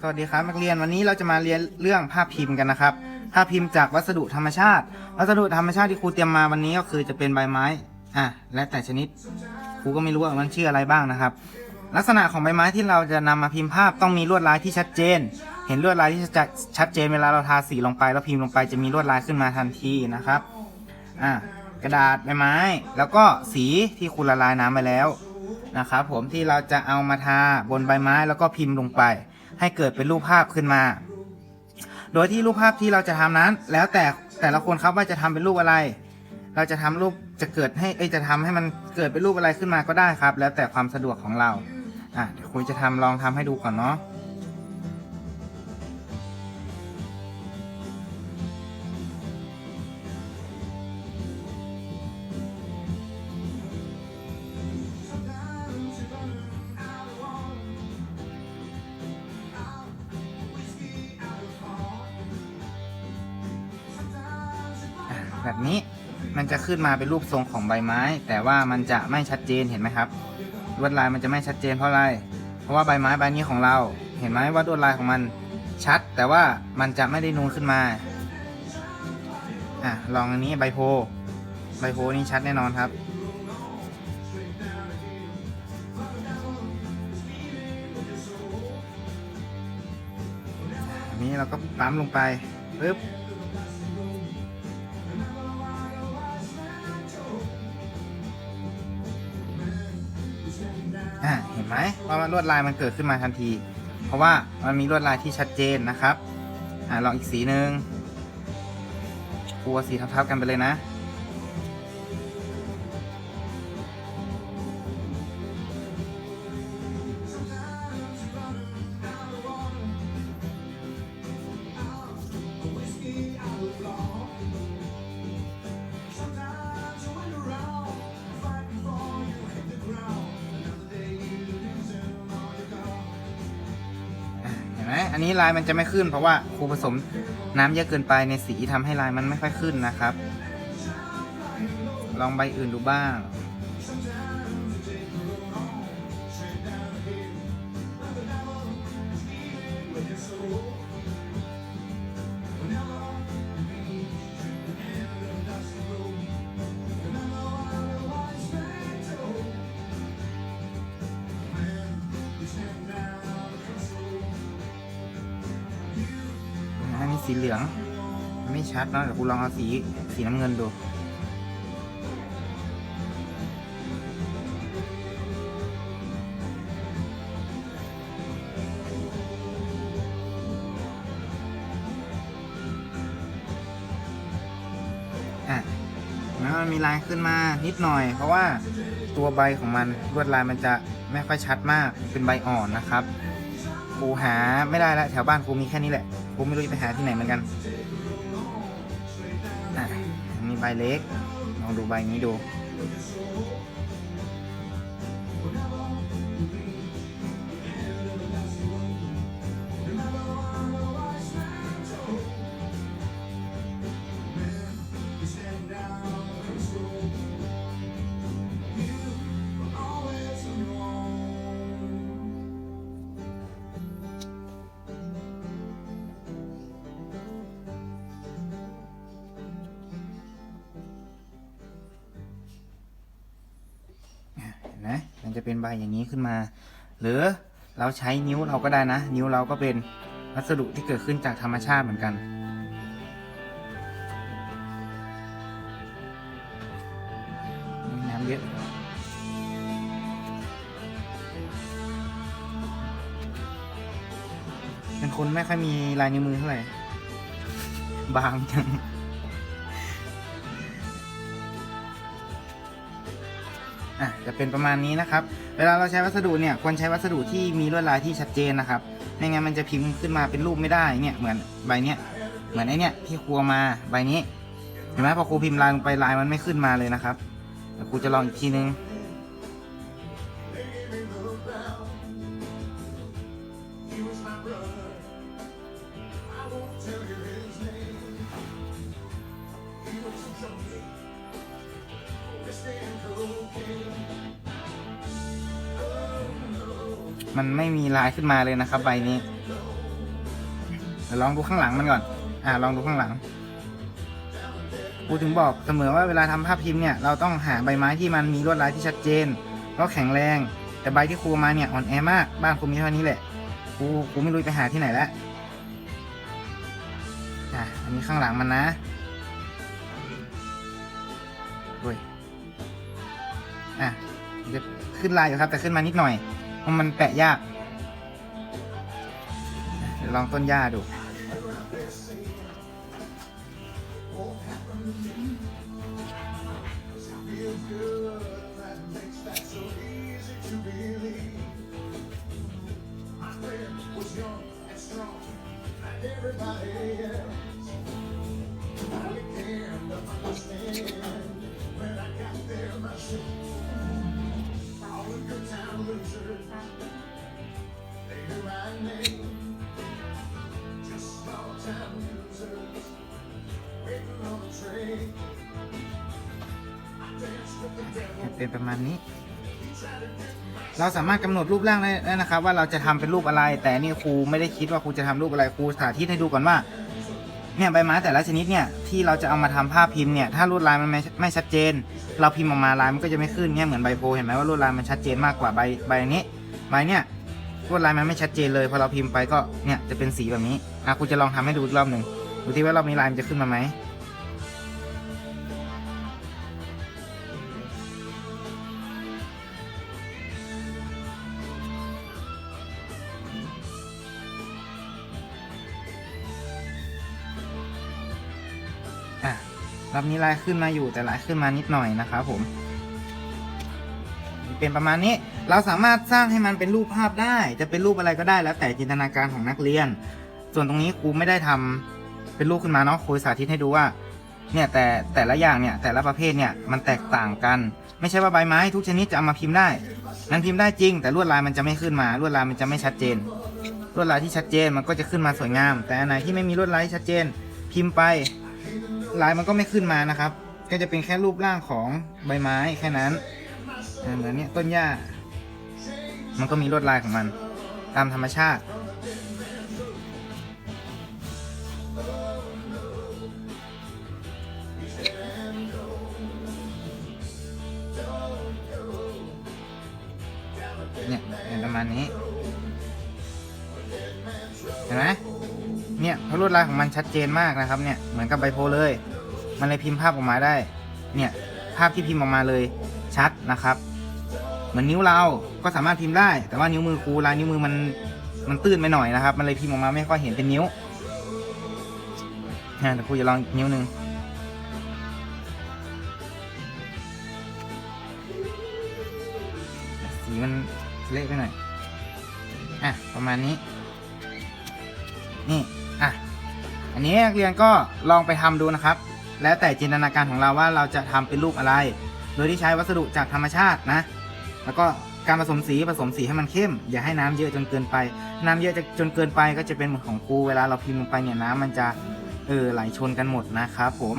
สวัสดีครับนักเรียนวันนี้เราจะมาเรียนเรื่องภาพพิมพ์กันนะครับ ภาพพิมพ์จากวัสดุธรรมชาติ วัสดุธรรมชาติที่ครูเตรียมมาวันนี้ก็คือจะเป็นใบไม้อะและแต่ชนิดครูก็ไม่รู้ว่ามันชื่ออะไรบ้างนะครับ ลักษณะของใบไม้ที่เราจะนำมาพิมพ์ภาพต้องมีลวดลายที่ชัดเจน เห็นลวดลายที่จะชัดเจนเวลาเราทาสีลงไปแล้วพิมพ์ลงไปจะมีลวดลายขึ้นมาทันทีนะครับอะกระดาษใบไม้ แล้วก็สีที่ครูละลายน้ำไปแล้ว นะครับผมที่เราจะเอามาทาบนใบไม้แล้วก็พิมพ์ลงไป ให้เกิดเป็นรูปภาพขึ้นมา โดยที่รูปภาพที่เราจะทำนั้น แล้วแต่แต่ละคนครับว่าจะทำเป็นรูปอะไร เราจะทำรูปจะเกิดให้เอจะทำให้มันเกิดเป็นรูปอะไรขึ้นมาก็ได้ครับ แล้วแต่ความสะดวกของเราอะเดี๋ยวคุยจะทำลองทำให้ดูก่อนเนาะ แบบนี้ มันจะขึ้นมาเป็นรูปทรงของใบไม้ แต่ว่ามันจะไม่ชัดเจนเห็นไหมครับลวดลายมันจะไม่ชัดเจนเพราะอะไรเพราะว่าใบไม้ใบนี้ของเรา เห็นไหมว่าลวดลายของมันชัด แต่ว่ามันจะไม่ได้นูนขึ้นมาอะลองอันนี้ใบโพใบโพนี่ชัดแน่นอนครับอันนี้เราก็ปั๊มลงไปปึ๊บ ไหมว่าลวดลายมันเกิดขึ้นมาทันที เพราะว่ามันมีลวดลายที่ชัดเจนนะครับอ่าลองอีกสีหนึ่งกลัวสีทับๆกันไปเลยนะ อันนี้ลายมันจะไม่ขึ้น เพราะว่าครูผสมน้ำเยอะเกินไปในสีทำให้ลายมันไม่ค่อยขึ้นนะครับ ลองใบอื่นดูบ้าง สีเหลือง ไม่ชัดเนอะเดี๋ยวกูลองเอาสีสีน้ำเงินดูอะมันมีลายขึ้นมานิดหน่อย เพราะว่าตัวใบของมันลวดลายมันจะไม่ค่อยชัดมากเป็นใบอ่อนนะครับ รูหาไม่ได้แล้วแถวบ้านครูมีแค่นี้แหละครูไม่รู้จะไปหาที่ไหนเหมือนกันอะมีใบเล็กลองดูใบนี้ดู มันจะเป็นใบอย่างนี้ขึ้นมา หรือเราใช้นิ้วเราก็ได้นะ นิ้วเราก็เป็นวัสดุที่เกิดขึ้นจากธรรมชาติเหมือนกัน น้ำเยอะเป็นคนไม่ค่อยมีลายนิ้วมือเท่าไหร่ บางจัง อะจะเป็นประมาณนี้นะครับ เวลาเราใช้วัสดุเนี่ยควรใช้วัสดุที่มีลวดลายที่ชัดเจนนะครับไม่งั้นมันจะพิมพ์ขึ้นมาเป็นรูปไม่ได้เนี่ยเหมือนใบเนี้ยเหมือนไอเนี้ยที่ครูมาใบนี้เห็นไหมพอครูพิมพ์ลายลงไปลายมันไม่ขึ้นมาเลยนะครับครูจะลองอีกทีนึง มันไม่มีลายขึ้นมาเลยนะครับ ใบนี้ดี๋ยวลองดูข้างหลังมันก่อน อ่าลองดูข้างหลังกูถึงบอกเสมอว่าเวลาทำภาพพิมพ์เนี่ยเราต้องหาใบไม้ที่มันมีลวดลายที่ชัดเจนแล้วแข็งแรง แต่ใบที่ครูมาเนี่ยอ่อนแอมากบ้านครูมีเท่านี้แหละกูกูไม่รู้ไปหาที่ไหนแล้วอะอันนี้ข้างหลังมันนะโอ้ยอะจะขึ้นลายอยู่ครับ แต่ขึ้นมานิดหน่อย มันแปะยาก ลองต้นหญ้าดู เป็นประมาณนี้ เราสามารถกำหนดรูปร่างได้นะครับ ว่าเราจะทำเป็นรูปอะไร แต่นี่ครูไม่ได้คิดว่าครูจะทำรูปอะไรครูสาธิตให้ดูก่อนว่าเนี่ยใบไม้แต่ละชนิดเนี่ยที่เราจะเอามาทำภาพพิมพ์เนี่ยถ้าลวดลายมันไม่ไม่ชัดเจน เราพิมพ์ออกมาลายมันก็จะไม่ขึ้นเนี่ยเหมือนใบโพเห็นไหมว่าลวดลายมันชัดเจนมากกว่าใบใบนี้ใบเนี่ย วดลายมันไม่ชัดเจนเลยพอเราพิมพ์ไปก็เนี่ยจะเป็นสีแบบนี้อะครูจะลองทำให้ดูอีกรอบหนึ่งดูที่ว่ารอบนี้ลายมันจะขึ้นมาไหมอะรอบนี้ลายขึ้นมาอยู่แต่ลายขึ้นมานิดหน่อยนะครับผม เป็นประมาณนี้ เราสามารถสร้างให้มันเป็นรูปภาพได้ จะเป็นรูปอะไรก็ได้แล้วแต่จินตนาการของนักเรียน ส่วนตรงนี้ครูไม่ได้ทำเป็นรูปขึ้นมาเนาะครูสาธิตให้ดูว่าเนี่ยแต่แต่ละอย่างเนี่ยแต่ละประเภทเนี่ยมันแตกต่างกัน ไม่ใช่ว่าใบไม้ทุกชนิดจะเอามาพิมพ์ได้นั้นพิมพ์ได้จริง แต่ลวดลายมันจะไม่ขึ้นมาลวดลายมันจะไม่ชัดเจน ลวดลายที่ชัดเจนมันก็จะขึ้นมาสวยงาม แต่อันไหนที่ไม่มีลวดลายที่ชัดเจน พิมพ์ไปลายมันก็ไม่ขึ้นมานะครับ ก็จะเป็นแค่รูปร่างของใบไม้แค่นั้นเหมือนเนี้ยต้นหญ้า มันก็มีลวดลายของมัน ตามธรรมชาติเนี่ยเป็นประมาณนี้ เห็นไหมเนี่ยเพราะลวดลายของมันชัดเจนมากนะครับ เนี่ย เหมือนกับใบโพลเลย มันเลยพิมพ์ภาพออกมาได้ เนี่ย ภาพที่พิมพ์ออกมาเลยชัดนะครับ เหมือนนิ้วเราก็สามารถพิมพ์ได้ แต่ว่านิ้วมือครูลายนิ้วมือมันมันตื้นไปหน่อยนะครับ มันเลยพิมพ์ออกมาไม่ค่อยเห็นเป็นนิ้วนะเดี๋ยวครูจะลองอีกนิ้วหนึ่งสีมันเละไปหน่อยอะประมาณนี้ นี่อะอันนี้นักเรียนก็ลองไปทำดูนะครับ แล้วแต่จินตนาการของเราว่าเราจะทำเป็นรูปอะไร โดยที่ใช้วัสดุจากธรรมชาตินะ แล้วก็การผสมสีผสมสีให้มันเข้ม อย่าให้น้ำเยอะจนเกินไป น้ำเยอะจนเกินไปก็จะเป็นเหมือนของครูเวลาเราพิมพ์ลงไปเนี่ยน้ำมันจะเออไหลชนกันหมดนะครับผม